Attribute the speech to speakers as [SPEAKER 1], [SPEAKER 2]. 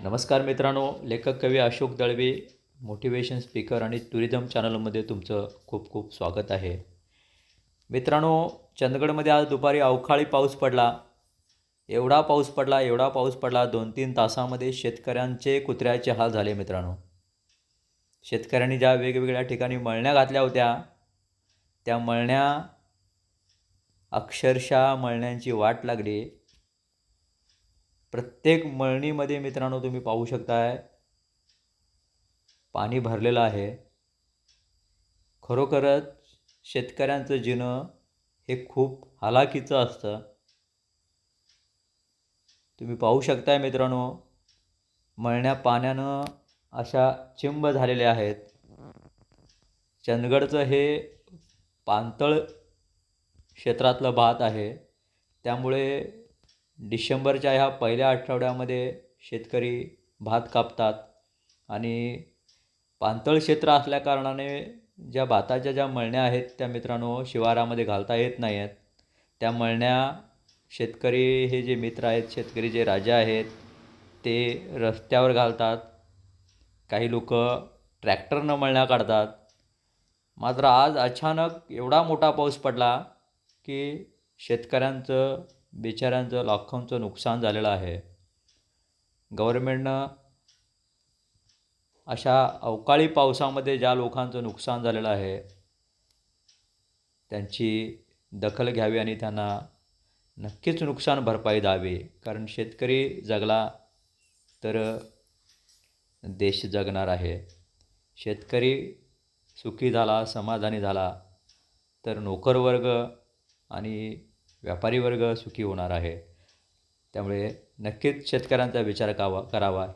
[SPEAKER 1] नमस्कार मित्रांनो लेखक कवी अशोक दळवे मोटिवेशन स्पीकर आणि टुरिझम चॅनलमध्ये तुमचं खूप खूप स्वागत आहे. मित्रांनो चंदगडमध्ये आज दुपारी अवकाळी पाऊस पडला. एवढा पाऊस पडला एवढा पाऊस पडला दोन तीन तासामध्ये शेतकऱ्यांचे कुत्र्याचे हाल झाले मित्रांनो. शेतकऱ्यांनी ज्या वेगवेगळ्या ठिकाणी मळण्या घातल्या होत्या त्या मळण्या अक्षरशः मळण्यांची वाट लागली. प्रत्येक मळणीमध्ये मित्रांनो तुम्ही पाहू शकताय पाणी भरलेलं आहे. खरोखरच शेतकऱ्यांचं जिणं हे खूप हालाकीचं असतं. तुम्ही पाहू शकताय मित्रांनो मळण्या पाण्यानं अशा चिंब झालेल्या आहेत. चंदगडचं हे पाणतळ क्षेत्रातलं भात आहे. त्यामुळे डिसेंबरच्या ह्या पहिल्या आठवड्यामध्ये शेतकरी भात कापतात आणि पाणतळ क्षेत्र असल्याकारणाने ज्या भाताच्या ज्या मळण्या आहेत त्या मित्रांनो शिवारामध्ये घालता येत नाही आहेत त्या मळण्या शेतकरी हे जे मित्र आहेत शेतकरी जे राजा आहेत ते रस्त्यावर घालतात. काही लोक ट्रॅक्टरनं मळण्या काढतात. मात्र आज अचानक एवढा मोठा पाऊस पडला की शेतकऱ्यांचं बिचाऱ्यांचं लाखोंचं नुकसान झालेलं आहे. गव्हर्मेंटनं अशा अवकाळी पावसामध्ये ज्या लोकांचं नुकसान झालेलं आहे त्यांची दखल घ्यावी आणि त्यांना नक्कीच नुकसान भरपाई द्यावी. कारण शेतकरी जगला तर देश जगणार आहे. शेतकरी सुखी झाला समाधानी झाला तर नोकरवर्ग आणि व्यापारी वर्ग सुखी होणार आहे. त्यामुळे नक्कीच शेतकऱ्यांचा विचार कावा करावा. ही